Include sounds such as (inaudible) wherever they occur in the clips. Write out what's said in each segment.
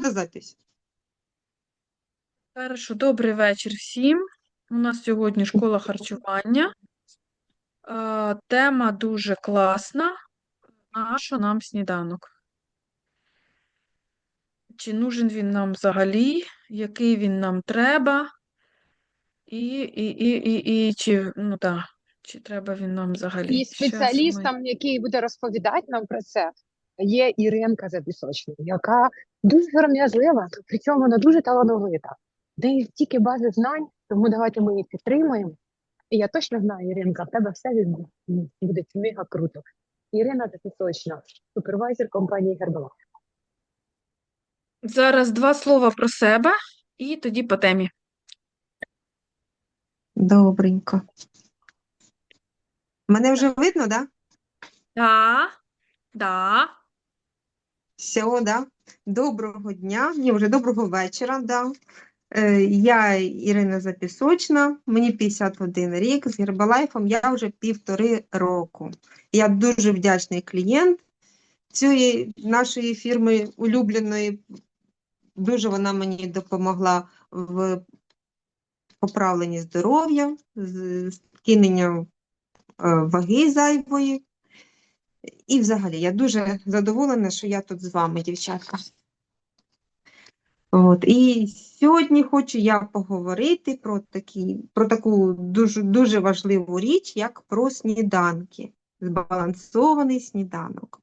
надо запись? Хорошо, добрий вечір всім. У нас сьогодні школа харчування. Е, Тема дуже класна. Нащо нам сніданок? Чи нужен він нам взагалі? Який він нам треба? І, і, і, і, і чи, ну так, чи треба він нам взагалі? І ми- який буде розповідати нам про це, є Іринка Запісочна, яка дуже сором'язлива, при цьому вона дуже талановита. В неї стільки бази знань, тому давайте ми її підтримуємо. І я точно знаю, Іринка, в тебе все відбу- буде мега круто. Ірина Запісочна, супервайзер компанії Herbalife. Зараз два слова про себе і тоді по темі. Добренько. Мене вже видно, да? Да, да. Все, да? Доброго дня, ні, вже доброго вечора, да. Е, Я Ірина Запісочна, мені 51 рік, з Гербалайфом я вже півтори року. Я дуже вдячний клієнт цієї нашої фірми улюбленої. Дуже вона мені допомогла в поправленні здоров'я, з скиненням е, ваги зайвої. І взагалі, я дуже задоволена, що я тут з вами, дівчатка. От, і сьогодні хочу я поговорити про, такі, про таку дуже, дуже важливу річ, як про сніданки, збалансований сніданок.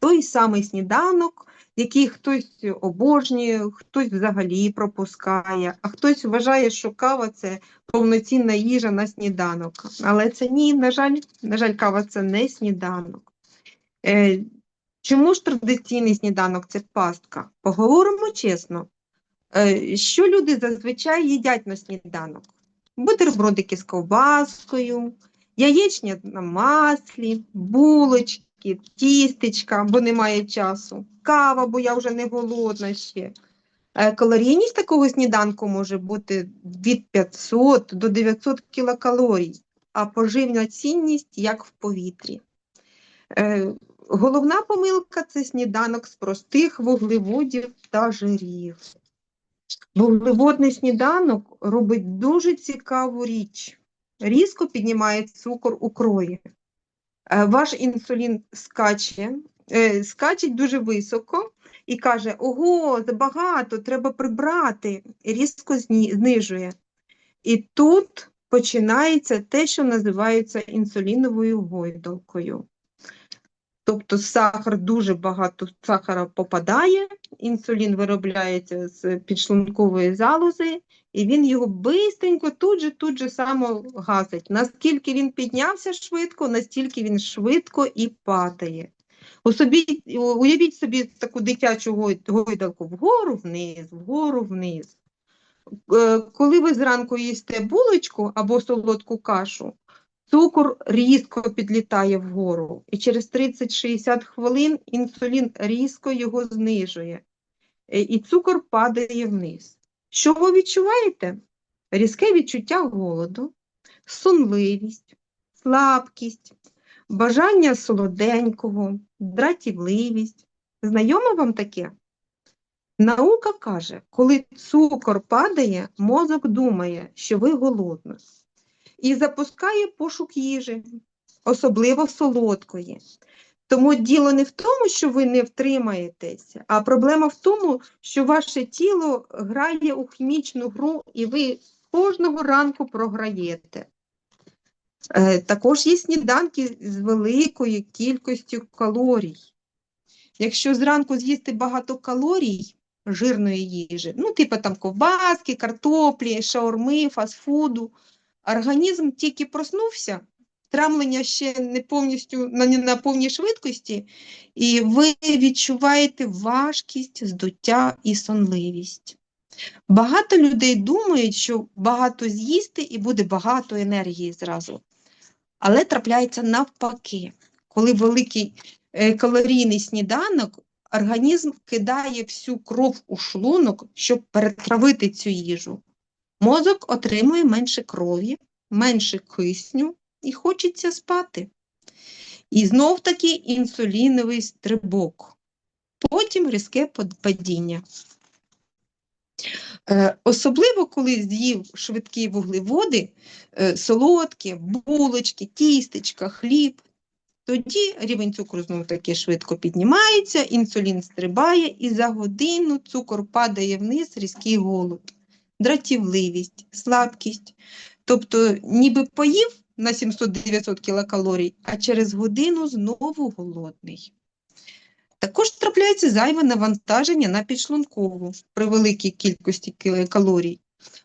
Той самий сніданок, який хтось обожнює, хтось взагалі пропускає, а хтось вважає, що кава це повноцінна їжа на сніданок. Але це ні, на жаль, на жаль, кава це не сніданок. Е, чому ж традиційний сніданок це пастка? Поговоримо чесно. Е, що люди зазвичай їдять на сніданок? Бутербродики з ковбаскою, яєчня на маслі, булочки, тістечка, бо немає часу, кава, бо я вже не голодна ще. Е, Калорійність такого сніданку може бути від 500 до 900 кілокалорій, а поживна цінність як в повітрі. Головна помилка це сніданок з простих вуглеводів та жирів. Вуглеводний сніданок робить дуже цікаву річ. Різко піднімає цукор у крові. Е, Ваш інсулін скаче, е, скачить дуже високо і каже: Ого, забагато, треба прибрати, різко знижує. І тут починається те, що називається інсуліновою гойдалкою. Тобто сахар, дуже багато сахара попадає, інсулін виробляється з підшлункової залози, і він його бистренько тут же, тут же само гасить. Наскільки він піднявся швидко, настільки він швидко і падає. Особі, уявіть собі таку дитячу гойдалку вгору вниз, вгору вниз. Е, Коли ви зранку їсте булочку або солодку кашу, цукор різко підлітає вгору, і через 30-60 хвилин інсулін різко його знижує, Е, і цукор падає вниз. Що ви відчуваєте? Різке відчуття голоду, сонливість, слабкість, бажання солоденького, дратівливість. Знайомо вам таке? Наука каже, коли цукор падає, мозок думає, що ви голодна і запускає пошук їжі, особливо солодкої. Тому діло не в тому, що ви не втримаєтеся, а проблема в тому, що ваше тіло грає у хімічну гру, і ви кожного ранку програєте. Е, Також є сніданки з великою кількістю калорій. Якщо зранку з'їсти багато калорій жирної їжі, ну, типу там ковбаски, картоплі, шаурми, фастфуду, організм тільки проснувся, травлення ще не повністю на, на повній швидкості, і ви відчуваєте важкість, здуття і сонливість. Багато людей думають, що багато з'їсти і буде багато енергії зразу. Але трапляється навпаки, коли великий е, калорійний сніданок, організм кидає всю кров у шлунок, щоб перетравити цю їжу. Мозок отримує менше крові, менше кисню і хочеться спати. І знов таки інсуліновий стрибок. Потім різке пад- падіння. Е, Особливо, коли з'їв швидкі вуглеводи, е, солодкі, булочки, тістечка, хліб, тоді рівень цукру знову таки швидко піднімається, інсулін стрибає, і за годину цукор падає вниз, різкий голод, дратівливість, слабкість. Тобто, ніби поїв на 700-900 кілокалорій, а через годину знову голодний. Також трапляється зайве навантаження на підшлункову при великій кількості калорій.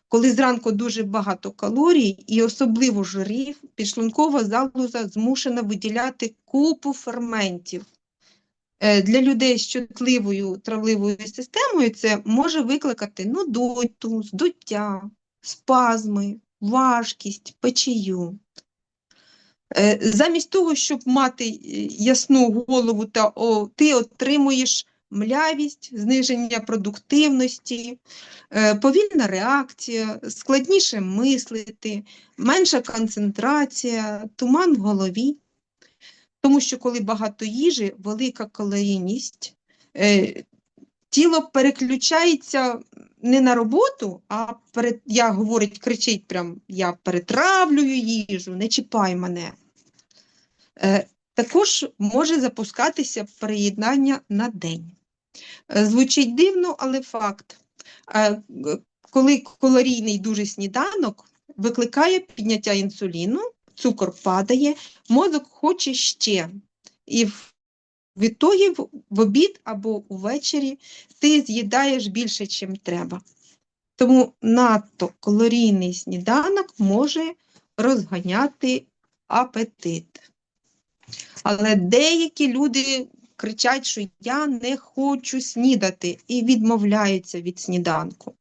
Коли зранку дуже багато калорій і особливо жирів, підшлункова залоза змушена виділяти купу ферментів. Е, Для людей з чутливою травливою системою це може викликати нудоту, здуття, спазми, важкість, печію. Е, Замість того, щоб мати е, ясну голову, та о, ти отримуєш млявість, зниження продуктивності, повільна реакція, складніше мислити, менша концентрація, туман в голові. Тому що коли багато їжі, велика калорійність, е, тіло переключається не на роботу, а перед, я говорить, кричить прям, я перетравлюю їжу, не чіпай мене. Е, Також може запускатися переєднання на день. Е, Звучить дивно, але факт. Е, Коли калорійний дуже сніданок викликає підняття інсуліну, цукор падає, мозок хоче ще. І відтоді в обід або увечері ти з'їдаєш більше, чим треба. Тому надто калорійний сніданок може розганяти апетит. Але деякі люди кричать, що я не хочу снідати і відмовляються від сніданку.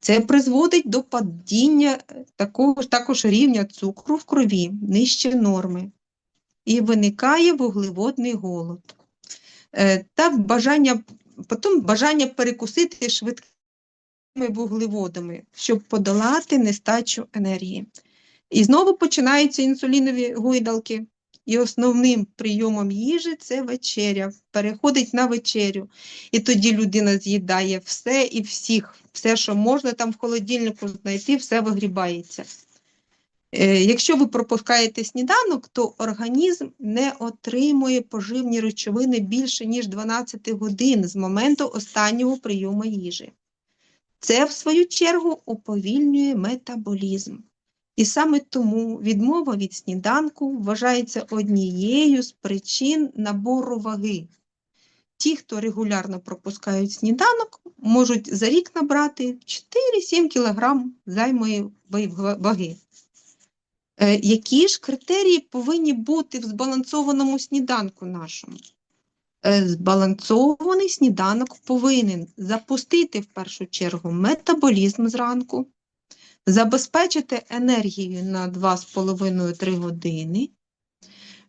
Це призводить до падіння такого, також рівня цукру в крові нижче норми. І виникає вуглеводний голод. Е, Та бажання, потім бажання перекусити швидкими вуглеводами, щоб подолати нестачу енергії. І знову починаються інсулінові гойдалки. І основним прийомом їжі це вечеря, переходить на вечерю. І тоді людина з'їдає все і всіх, все, що можна там в холодильнику знайти, все вигрібається. Е, Якщо ви пропускаєте сніданок, то організм не отримує поживні речовини більше, ніж 12 годин з моменту останнього прийому їжі. Це, в свою чергу, уповільнює метаболізм. І саме тому відмова від сніданку вважається однією з причин набору ваги. Ті, хто регулярно пропускають сніданок, можуть за рік набрати 4-7 кг займої ваги. Е, Які ж критерії повинні бути в збалансованому сніданку нашому? Е, Збалансований сніданок повинен запустити в першу чергу метаболізм зранку, забезпечити енергію на 2,5-3 години,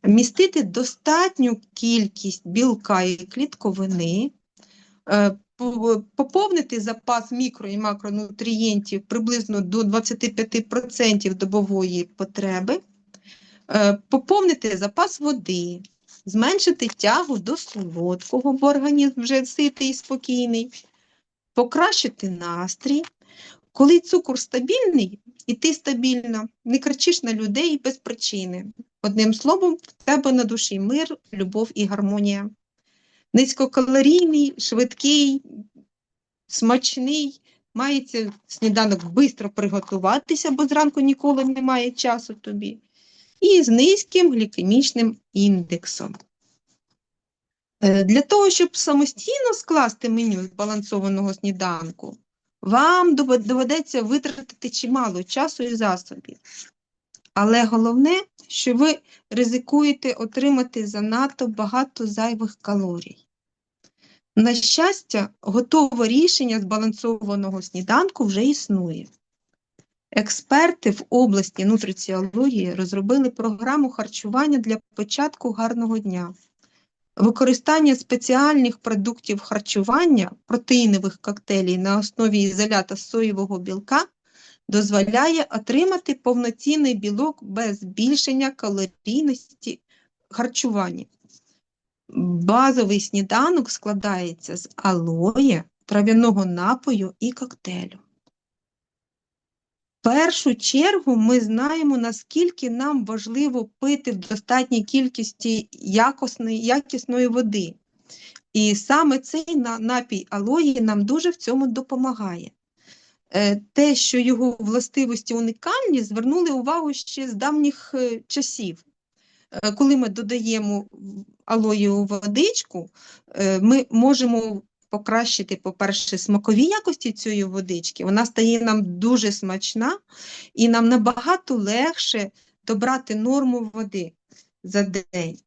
містити достатню кількість білка і клітковини, е, поповнити запас мікро і макронутрієнтів приблизно до 25% добової потреби, е, поповнити запас води, зменшити тягу до солодкого, бо організм вже ситий і спокійний, покращити настрій. Коли цукор стабільний, і ти стабільна, не кричиш на людей без причини. Одним словом, в тебе на душі мир, любов і гармонія. Низькокалорійний, швидкий, смачний, мається сніданок швидко приготуватися, бо зранку ніколи немає часу тобі. І з низьким глікемічним індексом. Е, Для того, щоб самостійно скласти меню збалансованого сніданку, вам доведеться витратити чимало часу і засобів. Але головне, що ви ризикуєте отримати занадто багато зайвих калорій. На щастя, готове рішення збалансованого сніданку вже існує. Експерти в області нутриціології розробили програму харчування для початку гарного дня. Використання спеціальних продуктів харчування, протеїнових коктейлів на основі ізолята соєвого білка дозволяє отримати повноцінний білок без збільшення калорійності харчування. Базовий сніданок складається з алоє, трав'яного напою і коктейлю. Першу чергу ми знаємо, наскільки нам важливо пити в достатній кількості якісної, якісної води. І саме цей напій алої нам дуже в цьому допомагає. Е, Те, що його властивості унікальні, звернули увагу ще з давніх е, часів. Е, Коли ми додаємо в алоєву водичку, ми можемо покращити, по-перше, смакові якості цієї водички. Вона стає нам дуже смачна, і нам набагато легше добрати норму води за день.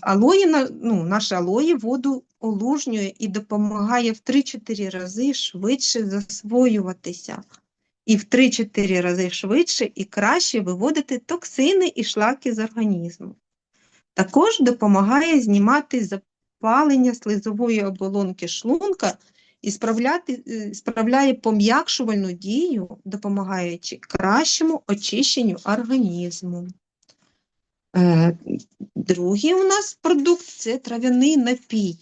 Алої, ну, наше алої воду олужнює і допомагає в 3-4 рази швидше засвоюватися. І в 3-4 рази швидше і краще виводити токсини і шлаки з організму. Також допомагає знімати запалення слизової оболонки шлунка і справляти, е, справляє пом'якшувальну дію, допомагаючи кращому очищенню організму. Е, Другий у нас продукт це трав'яний напій,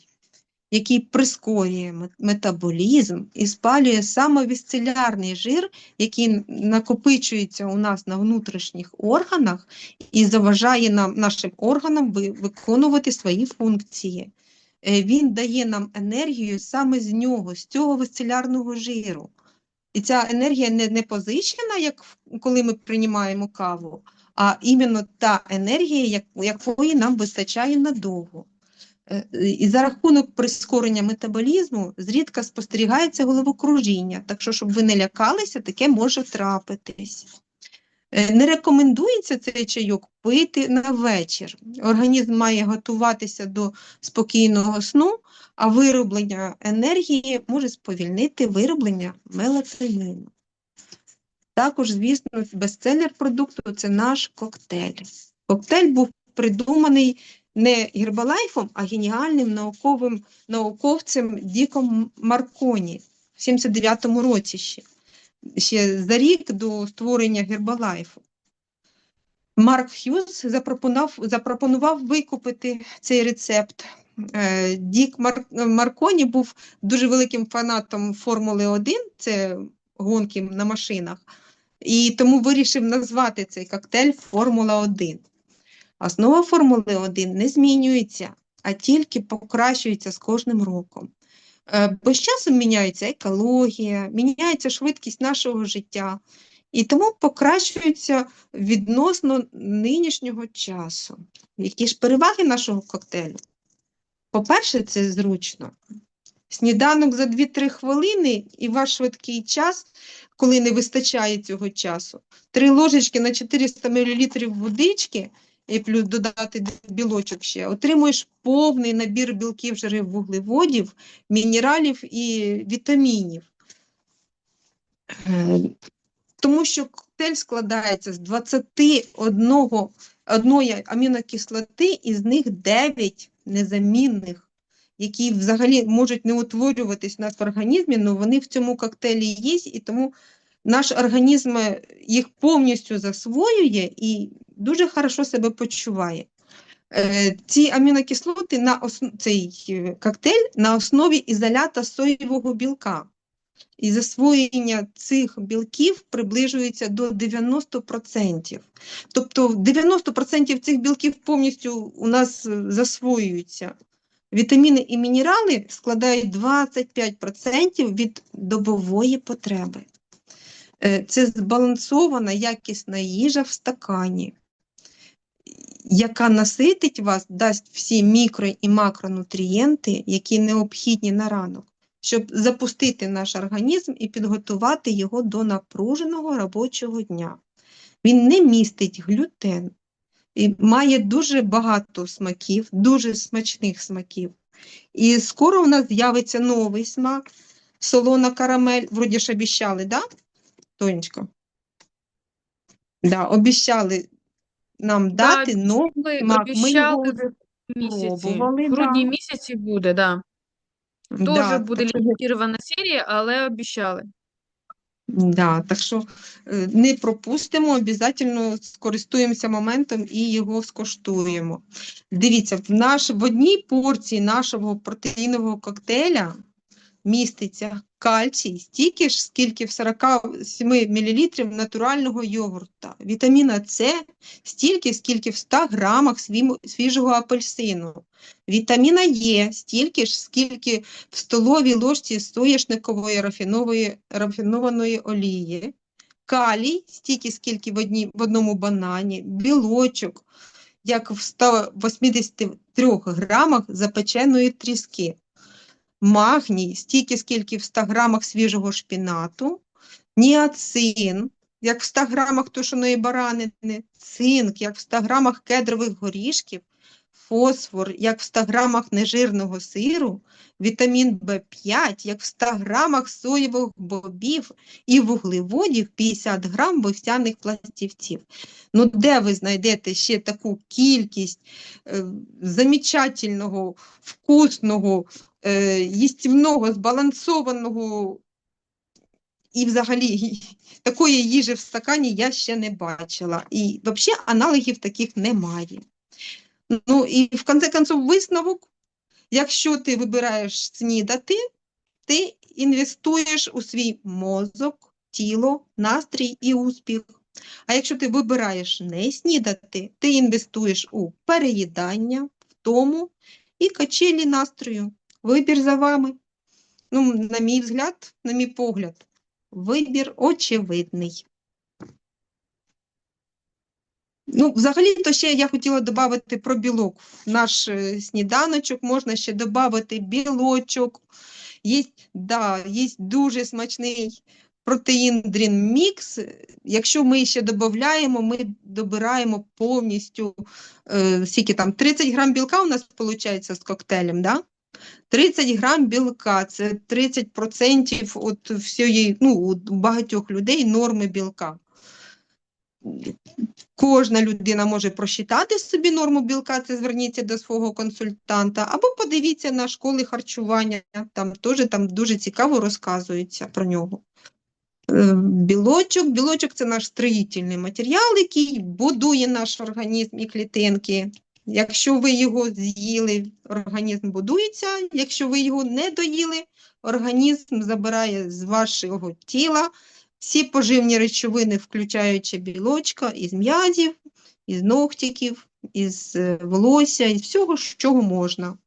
який прискорює метаболізм і спалює самовісцелярний жир, який накопичується у нас на внутрішніх органах і заважає нам, нашим органам виконувати свої функції. Е, Він дає нам енергію саме з нього, з цього висцелярного жиру. І ця енергія не, не позичена, як коли ми приймаємо каву, а іменно та енергія, якої нам вистачає надовго. Е, І за рахунок прискорення метаболізму зрідка спостерігається головокружіння, так що, щоб ви не лякалися, таке може трапитись. Е, Не рекомендується цей чайок пити на вечір. Організм має готуватися до спокійного сну, а вироблення енергії може сповільнити вироблення мелатонину. Також, звісно, бестселер продукту це наш коктейль. Коктейль був придуманий не Гербалайфом, а геніальним науковим науковцем Діком Марконі в 79-му році ще, ще за рік до створення Гербалайфу. Марк Х'юз запропонував, запропонував викупити цей рецепт. Е, Дік Мар, Марконі був дуже великим фанатом Формули 1, це гонки на машинах, і тому вирішив назвати цей коктейль Формула 1. Основа Формули 1 не змінюється, а тільки покращується з кожним роком. Е, Бо з часом міняється екологія, міняється швидкість нашого життя, і тому покращується відносно нинішнього часу. Які ж переваги нашого коктейлю? По-перше, це зручно. Сніданок за 2-3 хвилини і ваш швидкий час, коли не вистачає цього часу, 3 ложечки на 400 мл водички і плюс додати білочок ще, отримуєш повний набір білків, жирів, вуглеводів, мінералів і вітамінів. Е, Тому що коктейль складається з 21 одної амінокислоти, із них 9 незамінних, які взагалі можуть не утворюватись у нас в організмі, але вони в цьому коктейлі є, і тому наш організм їх повністю засвоює і дуже хорошо себе почуває. Е, Ці амінокислоти на ос... цей е, коктейль на основі ізолята соєвого білка. І засвоєння цих білків приближується до 90%. Тобто 90% цих білків повністю у нас е, засвоюються. Вітаміни і мінерали складають 25% від добової потреби. Це збалансована якісна їжа в стакані, яка наситить вас, дасть всі мікро- і макронутрієнти, які необхідні на ранок, щоб запустити наш організм і підготувати його до напруженого робочого дня. Він не містить глютен і має дуже багато смаків, дуже смачних смаків. І скоро у нас з'явиться новий смак, солона карамель. Вроді ж обіщали, да, Тонечко? Да, обіщали нам дати новий Ми смак. Ми його обіцяли вже в місяці. пробували, В грудні да. місяці буде, да. Тоже да, буде так що- лімітована серія, але обіцяли. Да, так що е, не пропустимо, обов'язково скористуємося моментом і його скоштуємо. Дивіться, в, наш, в одній порції нашого протеїнового коктейля міститься Кальцій стільки ж, скільки в 47 мл натурального йогурта. Вітаміна С стільки, скільки в 100 грамах свіжого апельсину. Вітаміна Е стільки ж, скільки в столовій ложці соняшникової рафінової, рафінованої олії. Калій стільки, скільки в, одній, в одному банані. Білочок, як в 183 грамах запеченої тріски. Магній стільки, скільки в 100 грамах свіжого шпінату, ніацин, як в 100 грамах тушеної баранини, цинк, як в 100 грамах кедрових горішків, фосфор, як в 100 грамах нежирного сиру, вітамін В5, як в 100 грамах соєвих бобів і вуглеводів 50 грам вовсяних пластівців. Ну, де ви знайдете ще таку кількість е, замечательного, вкусного, е, їстівного, збалансованого і взагалі такої їжі в стакані я ще не бачила. І взагалі аналогів таких немає. Ну і в кінці концов висновок, якщо ти вибираєш снідати, ти інвестуєш у свій мозок, тіло, настрій і успіх. А якщо ти вибираєш не снідати, ти інвестуєш у переїдання, втому і качелі настрою. Вибір за вами. Ну, на мій взгляд, на мій погляд, вибір очевидний. Ну, взагалі-то ще я хотіла додати про білок. Наш е, сніданочок можна ще додати білочок. Є, да, є дуже смачний протеїн Dream Mix. Якщо ми ще додаємо, ми добираємо повністю е, скільки там 30 грам білка у нас виходить з коктейлем, да? 30 грам білка це 30% от всієї, ну, у багатьох людей норми білка. Кожна людина може просчитати собі норму білка, це зверніться до свого консультанта, або подивіться на школи харчування, там теж там дуже цікаво розказується про нього. Е, Білочок, білочок це наш строїтельний матеріал, який будує наш організм і клітинки. Якщо ви його з'їли, організм будується. Якщо ви його не доїли, організм забирає з вашого тіла всі поживні речовини, включаючи білочка, із м'язів, із ногтиків, із е, волосся, із всього, чого можна.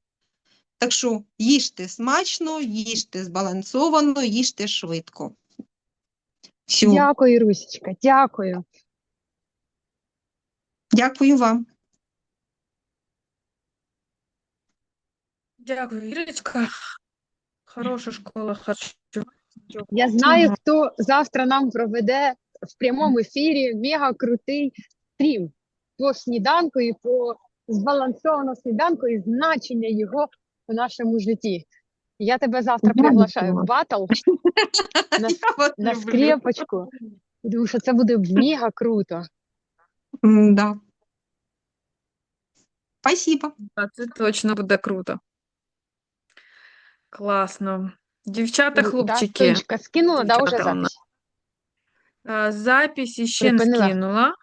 Так що їжте смачно, їжте збалансовано, їжте швидко. Все. Дякую, Русічка, дякую. Дякую вам. Дякую, Ірочка. Хороша школа харчування. Я знаю, хто завтра нам проведе в прямому ефірі мега крутий стрім по сніданку і по збалансованому сніданку і значення його в нашому житті. Я тебе завтра приглашаю в батл (laughs) на, на скрепочку. Тому що це буде мега круто. Да. Спасибо. Це точно буде круто. Класно. Дівчата, хлопчики, Да, скинула, да, уже Дівчата у нас. запись? е, запись іще не Припинила. скинула.